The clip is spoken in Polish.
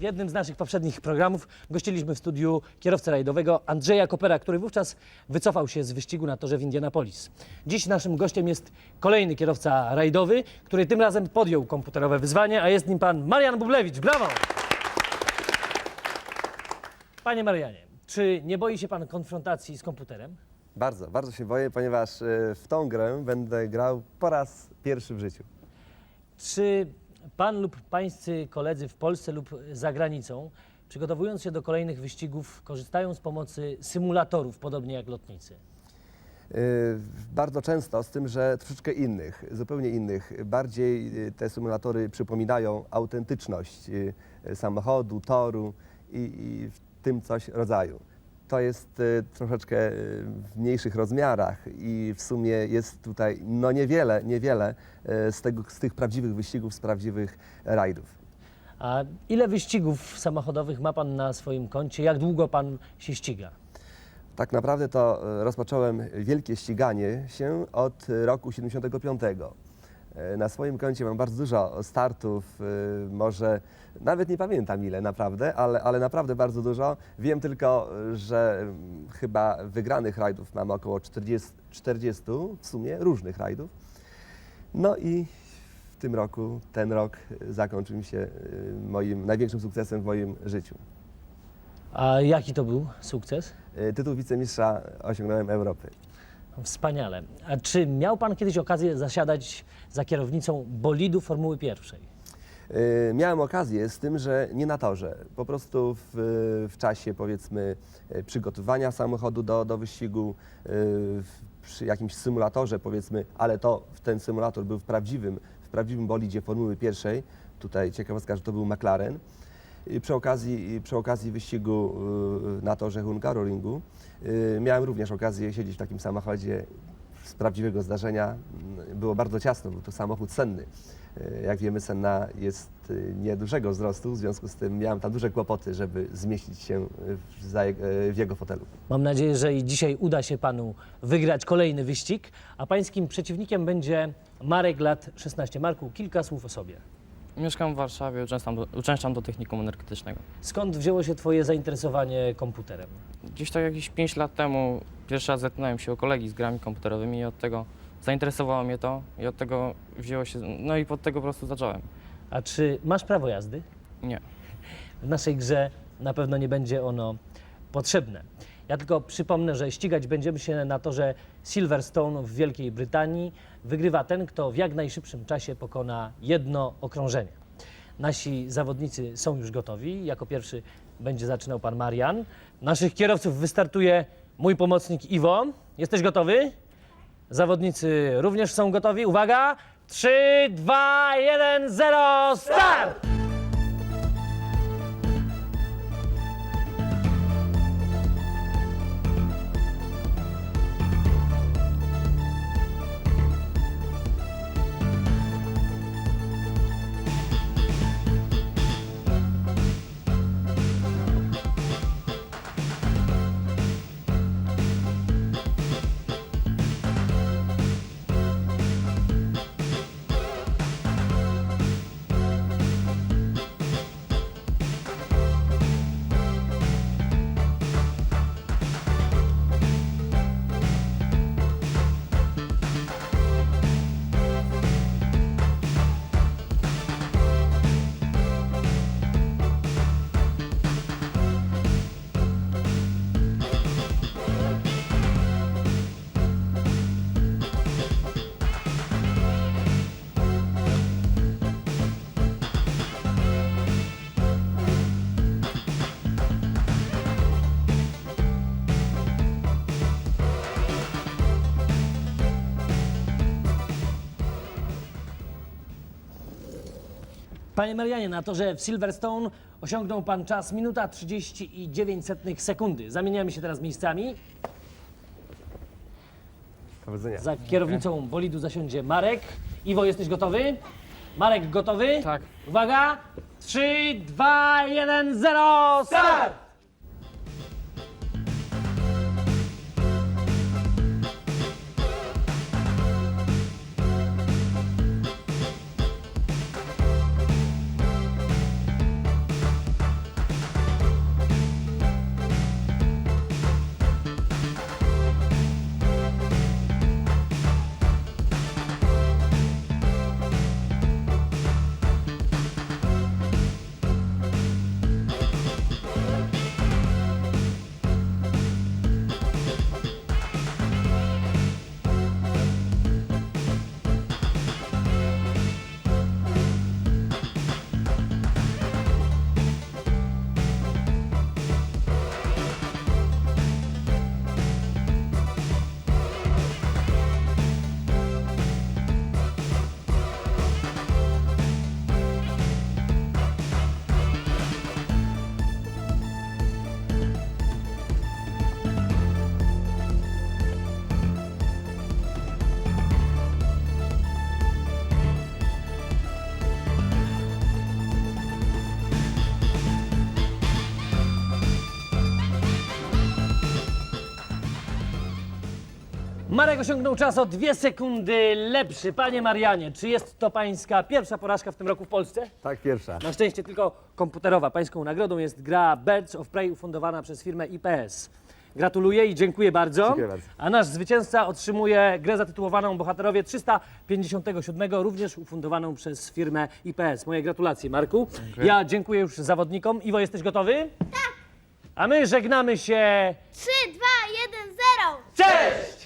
W jednym z naszych poprzednich programów gościliśmy w studiu kierowcę rajdowego Andrzeja Kopera, który wówczas wycofał się z wyścigu na torze w Indianapolis. Dziś naszym gościem jest kolejny kierowca rajdowy, który tym razem podjął komputerowe wyzwanie, a jest nim pan Marian Bublewicz. Brawo! Panie Marianie, czy nie boi się pan konfrontacji z komputerem? Bardzo, bardzo się boję, ponieważ e, w tą grę będę grał po raz pierwszy w życiu. Czy pan lub pańscy koledzy w Polsce lub za granicą, przygotowując się do kolejnych wyścigów, korzystają z pomocy symulatorów, podobnie jak lotnicy? E, Bardzo często, z tym, że troszeczkę innych, zupełnie innych. Bardziej e, te symulatory przypominają autentyczność e, samochodu, toru i, i w tym coś rodzaju. To jest e, troszeczkę e, w mniejszych rozmiarach i w sumie jest tutaj no niewiele, niewiele e, z, tego, z tych prawdziwych wyścigów, z prawdziwych rajdów. A ile wyścigów samochodowych ma pan na swoim koncie? Jak długo pan się ściga? Tak naprawdę to rozpocząłem wielkie ściganie się od roku 75. E, Na swoim koncie mam bardzo dużo startów, e, może nawet nie pamiętam ile naprawdę, ale, ale naprawdę bardzo dużo. Wiem tylko, że mm, chyba wygranych rajdów mam około 40, 40 w sumie różnych rajdów. No i w tym roku, ten rok e, zakończył mi się moim największym sukcesem w moim życiu. A jaki to był sukces? Tytuł wicemistrza osiągnąłem Europy. Wspaniale. A czy miał pan kiedyś okazję zasiadać za kierownicą bolidu Formuły Pierwszej? Y, Miałem okazję z tym, że nie na torze, po prostu w, w czasie powiedzmy y, przygotowania samochodu do, do wyścigu, y, przy jakimś symulatorze powiedzmy, ale to ten symulator był w prawdziwym, w prawdziwym bolidzie Formuły Pierwszej. Tutaj ciekawostka, że to był McLaren. Przy okazji, przy okazji wyścigu y, na torze Hungaroringu y, miałem również okazję siedzieć w takim samochodzie z prawdziwego zdarzenia. Było bardzo ciasno, był to samochód senny. Y, Jak wiemy, Senna jest niedużego wzrostu, w związku z tym miałem tam duże kłopoty, żeby zmieścić się w jego fotelu. Mam nadzieję, że i dzisiaj uda się panu wygrać kolejny wyścig, a pańskim przeciwnikiem będzie Marek lat 16. Marku, kilka słów o sobie. Mieszkam w Warszawie, uczęszczam do, uczęszczam do technikum energetycznego. Skąd wzięło się twoje zainteresowanie komputerem? Gdzieś tak jakieś 5 lat temu pierwszy raz zetknąłem się o kolegi z grami komputerowymi i od tego zainteresowało mnie to i od tego wzięło się, no i pod tego po prostu zacząłem. A czy masz prawo jazdy? Nie. W naszej grze na pewno nie będzie ono potrzebne. Ja tylko przypomnę, że ścigać będziemy się na torze Silverstone w Wielkiej Brytanii. Wygrywa ten, kto w jak najszybszym czasie pokona jedno okrążenie. Nasi zawodnicy są już gotowi. Jako pierwszy będzie zaczynał pan Marian. Naszych kierowców wystartuje mój pomocnik Iwo. Jesteś gotowy? Zawodnicy również są gotowi. Uwaga! 3, 2, 1, 0, start! Panie Marianie, na torze w Silverstone osiągnął Pan czas minuta 39 setnych sekundy. Zamieniamy się teraz miejscami. Powodzenia. Za kierownicą bolidu zasiądzie Marek. Iwo, jesteś gotowy? Marek, gotowy? Tak. Uwaga! 3, 2, 1, 0, start! Marek osiągnął czas o dwie sekundy lepszy. Panie Marianie, czy jest to pańska pierwsza porażka w tym roku w Polsce? Tak, pierwsza. Na szczęście tylko komputerowa. Pańską nagrodą jest gra Birds of Prey ufundowana przez firmę IPS. Gratuluję i dziękuję bardzo. Dziękuję bardzo. A nasz zwycięzca otrzymuje grę zatytułowaną Bohaterowie 357, również ufundowaną przez firmę IPS. Moje gratulacje, Marku. Ja dziękuję już zawodnikom. Iwo, jesteś gotowy? Tak. A my żegnamy się. 3, 2, 1, 0! Cześć!